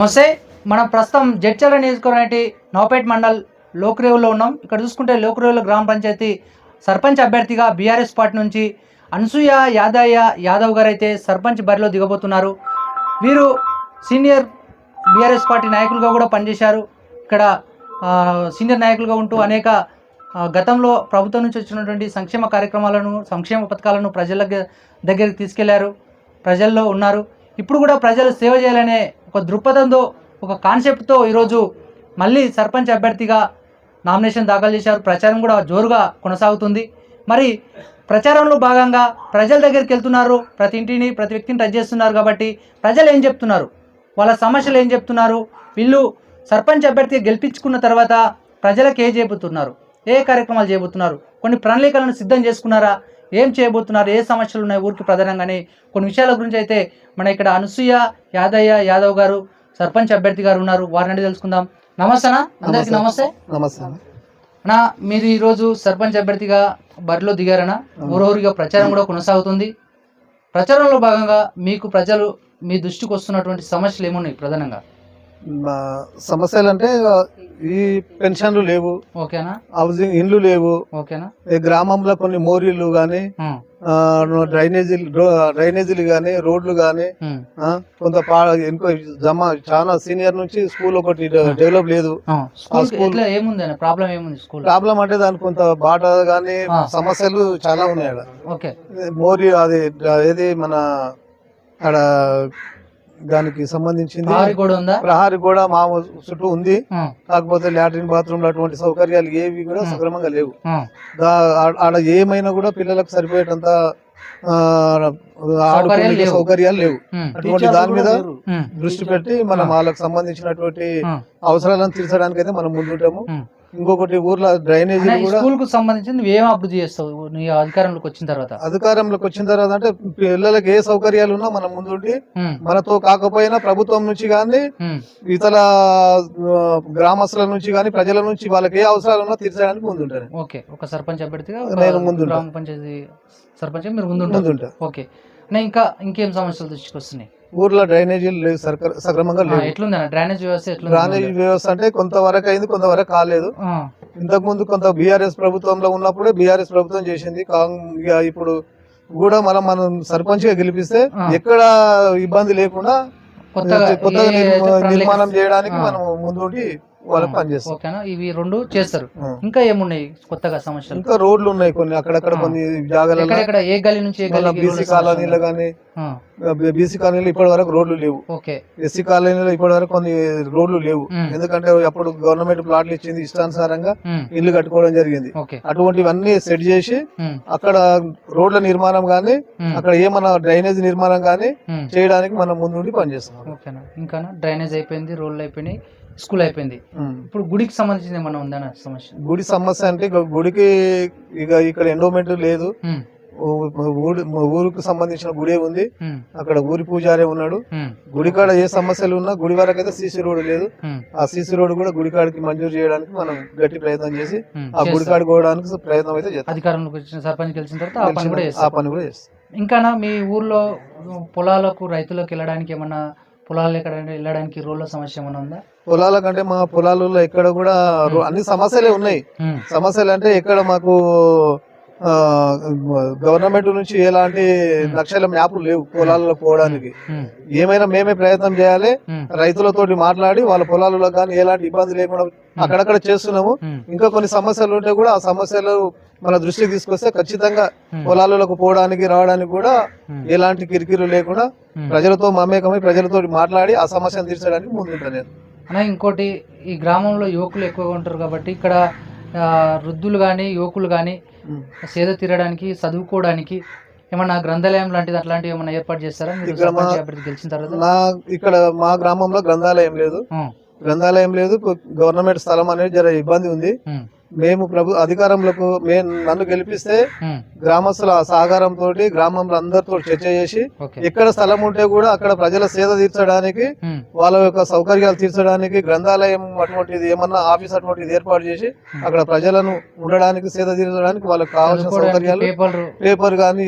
నమస్తే మనం ప్రస్తుతం జడ్చర్ల నియోజకవర్గం నవపేట్ మండల్ లోకరేవులో ఉన్నాం. ఇక్కడ చూసుకుంటే లోకరేవులో గ్రామ పంచాయతీ సర్పంచ్ అభ్యర్థిగా బీఆర్ఎస్ పార్టీ నుంచి అనసూయ యాదయ్య యాదవ్ గారు అయితే సర్పంచ్ బరిలో దిగబోతున్నారు. వీరు సీనియర్ బీఆర్ఎస్ పార్టీ నాయకులుగా కూడా పనిచేశారు. ఇక్కడ సీనియర్ నాయకులుగా ఉంటూ అనేక గతంలో ప్రభుత్వం నుంచి వచ్చినటువంటి సంక్షేమ కార్యక్రమాలను సంక్షేమ పథకాలను ప్రజల దగ్గరికి తీసుకెళ్ళారు. ప్రజల్లో ఉన్నారు. ఇప్పుడు కూడా ప్రజలు సేవ చేయాలనే ఒక దృక్పథంతో ఒక కాన్సెప్ట్తో ఈరోజు మళ్ళీ సర్పంచ్ అభ్యర్థిగా నామినేషన్ దాఖలు చేశారు. ప్రచారం కూడా జోరుగా కొనసాగుతుంది. మరి ప్రచారంలో భాగంగా ప్రజల దగ్గరికి వెళ్తున్నారు. ప్రతి ఇంటిని ప్రతి వ్యక్తిని టచ్ చేస్తున్నారు కాబట్టి ప్రజలు ఏం చెప్తున్నారు? వాళ్ళ సమస్యలు ఏం చెప్తున్నారు? వీళ్ళు సర్పంచ్ అభ్యర్థిగా గెలిపించుకున్న తర్వాత ప్రజలకు ఏ చేపుతున్నారు? ఏ కార్యక్రమాలు చేయబోతున్నారు కొన్ని ప్రణాళికలను సిద్ధం చేసుకున్నారా? ఏం చేయబోతున్నారు? ఏ సమస్యలు ఉన్నాయి? ఊరికి ప్రధానంగానే కొన్ని విషయాల గురించి అయితే మన ఇక్కడ అనసూయ యాదయ్య యాదవ్ గారు సర్పంచ్ అభ్యర్థి గారు ఉన్నారు. వారిని తెలుసుకుందాం. నమస్తేనా అందరికీ నమస్తే. నమస్తే అన్న. మీరు ఈరోజు సర్పంచ్ అభ్యర్థిగా బరిలో దిగారనా ఊరూరిగా ప్రచారం కూడా కొనసాగుతుంది. ప్రచారంలో భాగంగా మీకు ప్రజలు మీ దృష్టికి వస్తున్నటువంటి సమస్యలు ఏమున్నాయి ప్రధానంగా? సమస్యలు అంటే ఈ పెన్షన్లు లేవు. ఓకేనా? హౌసింగ్ ఇండ్లు లేవు. ఓకేనా? ఈ గ్రామంలో కొన్ని మోరీలు ఉమ్, డ్రైనేజీలు డ్రైనేజీలు కానీ రోడ్లు ఉమ్, కొంత జమ చాలా సీనియర్ నుంచి స్కూల్ ఒకటి డెవలప్ లేదు. ప్రాబ్లం ఏముంది స్కూల్ ప్రాబ్లం అంటే దానికి కొంత బాట కానీ ఆ. సమస్యలు చాలా ఉన్నాయి మోరీ అది ఏది మన ఆడ దానికి సంబంధించింది. ప్రహరీ కూడా ఉందా? ప్రహారీ కూడా మా చుట్టూ ఉంది. కాకపోతే లాట్రిన్ బాత్రూమ్ అటువంటి సౌకర్యాలు ఏవి కూడా. సక్రమంగా లేవు. ఆడ ఏమైనా కూడా పిల్లలకు సరిపోయేటంత ఆ, ఆడుకునే. సౌకర్యాలు లేవు. అటువంటి దాని మీద దృష్టి పెట్టి మనం. వాళ్ళకి సంబంధించినటువంటి అవసరాలను తీర్చడానికి అయితే మనం ముందుంటాము. ఇంకొకటి ఊర్లో కూడా స్కూల్కు సంబంధించి ఏం అభివృద్ధి చేస్తావు? నీ అధికారంలోకి వచ్చిన తర్వాత? అధికారంలోకి వచ్చిన తర్వాత అంటే పిల్లలకి ఏ సౌకర్యాలు ఉన్నా మనం ముందుండి మనతో కాకపోయినా ప్రభుత్వం నుంచి కానీ ఇతర గ్రామస్తుల నుంచి కానీ ప్రజల నుంచి వాళ్ళకి ఏ అవసరాలు ఉన్నా తీర్చడానికి ముందుంటాను ఓకే. ఒక సర్పంచ్ అభ్యర్థిగా నేను ముందుంటా. గ్రామ పంచాయతీ సర్పంచ్ మీరు ముందుంటా. ఓకే. ఇంకా ఇంకేం సమస్యలు దృష్టికి వస్తున్నాయి ఊర్లో డ్రైనేజీలు లేవు సర్క- సక్రమంగా లేవు ఎట్లుంది అన్న? డ్రైనేజ్ వ్యవస్థ ఎట్లుంది డ్రైనేజ్ వ్యవస్థ అంటే కొంతవరకు అయింది కొంతవరకు కాలేదు. ఆ, ఇంతకు ముందు కొంత బీఆర్ఎస్ ప్రభుత్వంలో ఉన్నప్పుడే బీఆర్ఎస్ ప్రభుత్వం చేసింది. కాంగ్ ఇక ఇప్పుడు కూడా మనం మనం సర్పంచ్గా గెలిపిస్తే ఆ. ఎక్కడ ఇబ్బంది లేకుండా కొత్తగా కొత్తగా ఏ నిర్మ- ప్రణాళిక- నిర్మాణం చేయడానికి ఆ. మనం ముందుండి వాళ్ళకి పనిచేస్తాం ఓకేనా? ఇవి రెండు చేస్తారు. ఆ. ఇంకా ఏమున్నాయి కొత్తగా సమస్యలు? ఇంకా రోడ్లు ఉన్నాయి కొన్ని అక్కడక్కడ ఆ. కొన్ని జాగాలలో. ఎక్కడెక్కడ? ఏ గల్లీ నుంచి ఏ గల్లీకి బీసీ రోడ్ల కాలనీలో సమస్య కానీ బీసీ కాలనీలో ఇప్పటి వరకు రోడ్లు లేవు. ఓకే. ఎస్సీ కాలనీలో ఇప్పటి వరకు కొన్ని రోడ్లు లేవు. ఎందుకంటే అప్పుడు గవర్నమెంట్ ప్లాట్లు ఇచ్చింది ఇష్టానుసారంగా ఇల్లు కట్టుకోవడం జరిగింది. అటువంటివన్నీ సెట్ చేసి అక్కడ రోడ్ల నిర్మాణం కానీ ఉమ్, అక్కడ ఏమన్నా డ్రైనేజ్ నిర్మాణం కానీ ఉమ్. చేయడానికి మనం ముందుండి పనిచేస్తున్నాం. ఓకేనా? ఇంకా డ్రైనేజ్ అయిపోయింది రోడ్లు అయిపోయినాయి స్కూల్ అయిపోయింది. ఇప్పుడు గుడికి సంబంధించింది ఏమన్నా ఉందా సమస్య? గుడి సమస్య అంటే గుడికి ఇక ఇక్కడ ఎండోమెంట్ లేదు. ఊరికి సంబంధించిన గుడే ఉంది అక్కడ ఊరి పూజారే ఉన్నాడు. ఉమ్, గుడి కాడ ఏ సమస్యలు ఉన్నా గుడి వరకు అయితే సీసీ రోడ్ లేదు. ఆ సీసీ రోడ్ కూడా గుడి కాడికి మంజూరు చేయడానికి మనం గట్టి ప్రయత్నం చేసి. ఆ గుడి చేస్తారు. కాడికి పోవడానికి ప్రయత్నం అయితే చేస్తాం. అధికారంలోకి వచ్చిన సర్పంచ్ గెలిచిన తర్వాత ఆ పని కూడా చేస్తాం. ఇంకానా మీ ఊర్లో పొలాలకు రైతులకు వెళ్ళడానికి ఏమన్నా పొలాలు ఎక్కడ వెళ్ళడానికి రోడ్ల సమస్య ఏమన్నా ఉందా? పొలాల కంటే మా పొలాలలో ఎక్కడ కూడా అన్ని సమస్యలే ఉన్నాయి. సమస్యలు అంటే ఎక్కడ మాకు గవర్నమెంట్ నుంచి ఎలాంటి లక్షల మ్యాప్లు లేవు పొలాలలో పోవడానికి. ఏమైనా మేమే ప్రయత్నం చేయాలి ఉమ్, రైతులతోటి మాట్లాడి వాళ్ళ పొలాలలో కానీ ఎలాంటి ఇబ్బంది లేకుండా అక్కడక్కడ చేస్తున్నాము. ఇంకా కొన్ని సమస్యలు ఉంటే కూడా ఆ సమస్యలు మన దృష్టికి తీసుకొస్తే ఖచ్చితంగా పొలాలకు పోవడానికి రావడానికి కూడా ఎలాంటి కిరికిరు లేకుండా. ప్రజలతో మమేకమై ప్రజలతో మాట్లాడి ఆ సమస్యను తీర్చడానికి ముందుంటాను నేను. అన్న ఇంకోటి ఈ గ్రామంలో యువకులు ఎక్కువగా ఉంటారు కాబట్టి ఇక్కడ వృద్ధులు కానీ యువకులు కానీ సేద తీరడానికి చదువుకోవడానికి ఏమన్నా గ్రంథాలయం లాంటిది అట్లాంటివి ఏమన్నా ఏర్పాటు చేస్తారా? మీరు సర్పంచ్ అభ్యర్థి గెలిచిన తర్వాత? నా ఇక్కడ మా గ్రామంలో గ్రంథాలయం లేదు. గ్రంథాలయం లేదు గవర్నమెంట్ స్థలం అనేది జర ఇబ్బంది ఉంది. మేము ప్రభు అధికారంలోకి మేము నన్ను గెలిపిస్తే గ్రామస్తుల సహకారంతో గ్రామంలో అందరితో చర్చ చేసి ఎక్కడ స్థలం ఉంటే కూడా అక్కడ ప్రజల సేద తీర్చడానికి వాళ్ళ యొక్క సౌకర్యాలు తీర్చడానికి గ్రంథాలయం అటువంటిది ఏమన్నా ఆఫీస్ అటువంటిది ఏర్పాటు చేసి అక్కడ ప్రజలను ఉండడానికి సేద తీర్చడానికి వాళ్ళకి కావాల్సిన సౌకర్యాలు పేపర్ గానీ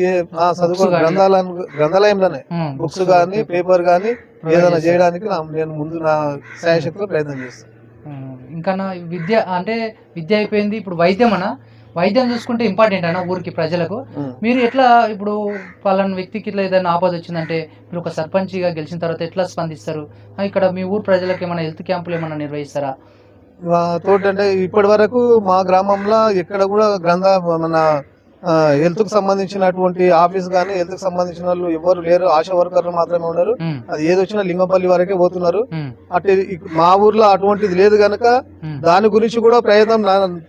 చదువుకో. గ్రంథాలయం గ్రంథాలయంలోనే బుక్స్ గానీ పేపర్ గానీ ఏదైనా. చేయడానికి నేను ముందు నా శాయశక్తిలో ప్రయత్నం చేస్తాను. ఇంకా నా విద్య అంటే విద్య అయిపోయింది. ఇప్పుడు వైద్యం అన్న వైద్యం చూసుకుంటే ఇంపార్టెంట్ అన్న ఊరికి ప్రజలకు. మీరు ఎట్లా ఇప్పుడు పలానా వ్యక్తికి ఇట్లా ఏదైనా ఆపద వచ్చిందంటే మీరు ఒక సర్పంచ్గా గెలిచిన తర్వాత ఎట్లా స్పందిస్తారు? ఇక్కడ మీ ఊరు ప్రజలకు ఏమైనా హెల్త్ క్యాంపులు ఏమైనా నిర్వహిస్తారా? మా తోటి అంటే ఇప్పటి వరకు మా గ్రామంలో ఎక్కడ కూడా గ్రంథ మన హెల్త్కు సంబంధించినటువంటి ఆఫీస్ కానీ హెల్త్కు సంబంధించిన వాళ్ళు ఎవరు లేరు. ఆశా వర్కర్లు మాత్రమే ఉన్నారు. అది ఏది వచ్చినా లింగంపల్లి వరకే పోతున్నారు. అటు మా ఊర్లో అటువంటిది లేదు గనక దాని గురించి కూడా ప్రయత్నం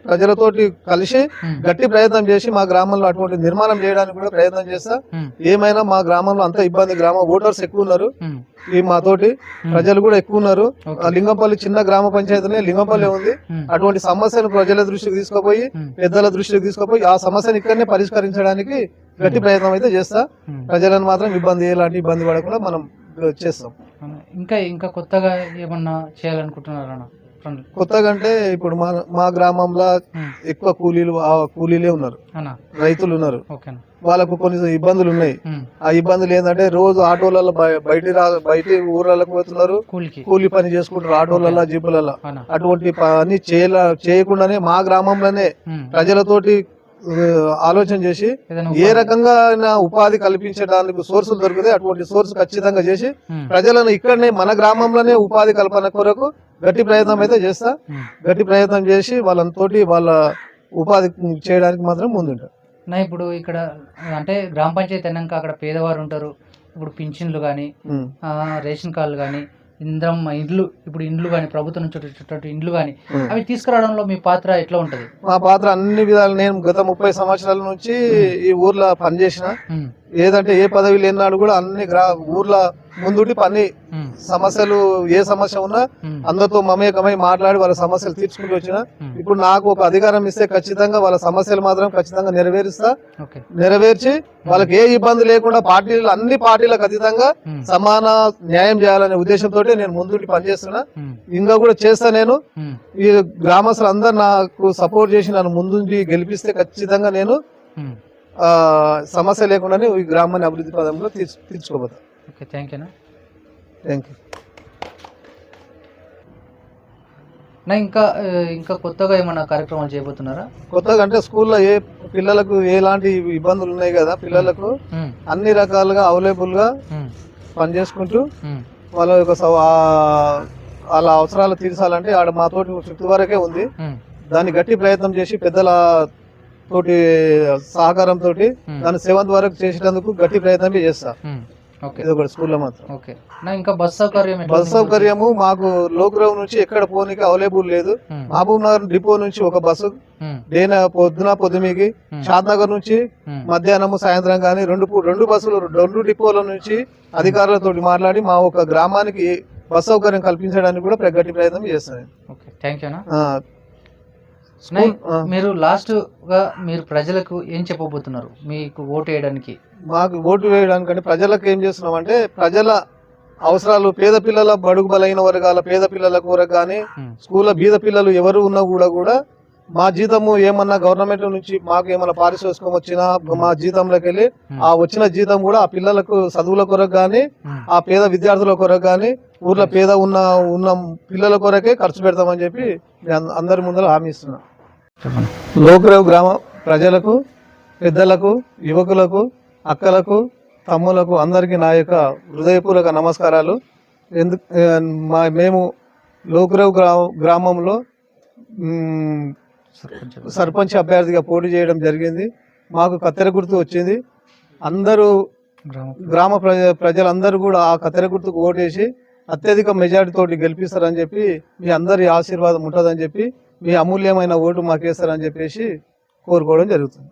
ప్రజలతోటి కలిసి గట్టి ప్రయత్నం చేసి మా గ్రామంలో అటువంటి నిర్మాణం చేయడానికి కూడా ప్రయత్నం చేస్తా. ఏమైనా మా గ్రామంలో అంత ఇబ్బంది గ్రామ ఓటర్స్ ఎక్కువ ఉన్నారు. ఈ మాతోటి ప్రజలు కూడా ఎక్కువ ఉన్నారు. లింగంపల్లి చిన్న గ్రామ పంచాయతీనే లింగంపల్లి ఉంది. అటువంటి సమస్యను ప్రజల దృష్టికి తీసుకుపోయి పెద్దల దృష్టికి తీసుకుపోయి ఆ సమస్యను ఇక్కడనే పరిష్కరించడానికి గట్టి ప్రయత్నం అయితే చేస్తా. ప్రజలను మాత్రం ఇబ్బంది ఎలాంటి ఇబ్బంది పడకుండా మనం చేస్తాం. ఇంకా ఇంకా కొత్తగా ఏమన్నా చేయాలనుకుంటున్నారా కొత్తగా అంటే ఇప్పుడు మా మా గ్రామంలో ఎక్కువ కూలీలు కూలీలే ఉన్నారు. రైతులు ఉన్నారు. వాళ్ళకు కొన్ని ఇబ్బందులు ఉన్నాయి. ఆ ఇబ్బందులు ఏంటంటే రోజు ఆటోలలో బయ- బయటి బయటి ఊర్లకు పోతున్నారు. కూలీ పని చేసుకుంటారు ఆటోలలో జీపులలో అటువంటి పని చేయల చేయకుండానే మా గ్రామంలోనే ప్రజలతోటి ఆలోచన చేసి ఏ రకంగా ఉపాధి కల్పించడానికి సోర్సులు దొరికితే అటువంటి సోర్స్ ఖచ్చితంగా చేసి ప్రజలను ఇక్కడనే మన గ్రామంలోనే ఉపాధి కల్పన కొరకు గట్టి ప్రయత్నం అయితే చేస్తా. గట్టి ప్రయత్నం చేసి వాళ్ళతోటి వాళ్ళ ఉపాధి చేయడానికి మాత్రం ముందుంటారు నా ఇప్పుడు ఇక్కడ అంటే గ్రామ పంచాయతీ అన్నాక అక్కడ పేదవారు ఉంటారు ఇప్పుడు పింఛన్లు కానీ. రేషన్ కార్డులు కానీ ఇంద్రం ఇండ్లు ఇప్పుడు ఇండ్లు కానీ ప్రభుత్వం నుంచి వచ్చేటటువంటి ఇండ్లు కానీ. అవి తీసుకురావడంలో మీ పాత్ర ఎట్లా ఉంటుంది మా పాత్ర అన్ని విధాలు నేను గత ముప్పై సంవత్సరాల నుంచి ఈ ఊర్లో పనిచేసిన ఏదంటే ఏ పదవి లేనాడు కూడా అన్ని గ్రా ఊర్లో ముందుండి పని సమస్యలు ఏ సమస్య ఉన్నా అందరితో మమేకమై మాట్లాడి వాళ్ళ సమస్యలు తీర్చుకుంటూ వచ్చిన. ఇప్పుడు నాకు ఒక అధికారం ఇస్తే ఖచ్చితంగా వాళ్ళ సమస్యలు మాత్రం ఖచ్చితంగా నెరవేరుస్తా. నెరవేర్చి వాళ్ళకి ఏ ఇబ్బంది లేకుండా పార్టీలు అన్ని పార్టీలకు అతీతంగా సమాన న్యాయం చేయాలనే ఉద్దేశంతో నేను ముందుండి పనిచేస్తున్నా. ఇంకా కూడా చేస్తా నేను. ఈ గ్రామస్తులు అందరు నాకు సపోర్ట్ చేసి నన్ను ముందుండి గెలిపిస్తే ఖచ్చితంగా నేను సమస్య లేకుండానే ఈ గ్రామాన్ని అభివృద్ధి పదంలో తీర్చు తీర్చుకోబోతా. ఓకే థ్యాంక్ యూనా థ్యాంక్ యూ. నా ఇంకా ఇంకా కొత్తగా ఏమైనా కార్యక్రమాలు చేయబోతున్నారా? కొత్తగా అంటే స్కూల్లో ఏ పిల్లలకు ఎలాంటి ఇబ్బందులు ఉన్నాయి కదా పిల్లలకు అన్ని రకాలుగా అవైలబుల్గా పనిచేసుకుంటూ వాళ్ళ యొక్క వాళ్ళ అవసరాలు తీర్చాలంటే ఆడ మాతోటి చుట్టూ వరకే ఉంది. దాన్ని గట్టి ప్రయత్నం చేసి పెద్దల తోటి సహకారంతో ఉమ్, దాన్ని సెవెంత్ వరకు చేసేటందుకు గట్టి ప్రయత్నం చేస్తా. ఓకే ఇది ఒకటి స్కూల్లో మాత్రం. ఓకే నా ఇంకా బస్ సౌకర్యం? సౌకర్యము మాకు లోక్రావ్ నుంచి ఎక్కడ పోనీకి అవైలబుల్ లేదు. ఉమ్, మహబూబ్ నగర్ డిపో నుంచి ఒక బస్సు డేన పొద్దున పొద్దుమికి షాద్ నగర్ నుంచి మధ్యాహ్నము సాయంత్రం కానీ రెండు రెండు బస్సులు రెండు డిపోల నుంచి అధికారులతో మాట్లాడి మా ఒక గ్రామానికి బస్ సౌకర్యం కల్పించడానికి కూడా గట్టి ప్రయత్నం చేస్తాను. థ్యాంక్ మీరు లాస్ట్గా మీరు ప్రజలకు ఏం చెప్పబోతున్నారు? మీకు ఓటు వేయడానికి? మాకు ఓటు వేయడానికంటే ప్రజలకు ఏం చేస్తున్నాం అంటే ప్రజల అవసరాలు పేద పిల్లల బడుగు బలైన వర్గాల పేద పిల్లల కొరకు కానీ ఉమ్, స్కూల్లో బీద పిల్లలు ఎవరు ఉన్నా కూడా కూడా మా జీతము ఏమన్నా గవర్నమెంట్ నుంచి మాకు ఏమన్నా పారితోషికం వచ్చినా మా జీతంలోకి వెళ్ళి ఆ వచ్చిన జీతం కూడా ఆ పిల్లలకు చదువుల కొరకు కానీ ఆ పేద విద్యార్థుల కొరకు కానీ ఊర్లో పేద ఉన్న ఉన్న పిల్లల కొరకే ఖర్చు పెడతామని చెప్పి అందరి ముందర హామీ ఇస్తున్నా. లోకరేవ్ గ్రామ ప్రజలకు పెద్దలకు యువకులకు అక్కలకు తమ్ములకు అందరికీ నా యొక్క హృదయపూర్వక నమస్కారాలు. ఎందు మా మేము లోకరేవ్ గ్రా గ్రామంలో సర్పంచ్ అభ్యర్థిగా పోటీ చేయడం జరిగింది. మాకు కత్తెర గుర్తు వచ్చింది. అందరూ గ్రామ గ్రామ ప్రజ ప్రజలందరూ కూడా ఆ కత్తెర గుర్తుకు ఓటేసి అత్యధిక మెజారిటీ తోటి గెలిపిస్తారని చెప్పి మీ అందరి ఆశీర్వాదం ఉంటుందని చెప్పి మీ అమూల్యమైన ఓటు మాకేస్తారని చెప్పేసి కోరుకోవడం జరుగుతుంది.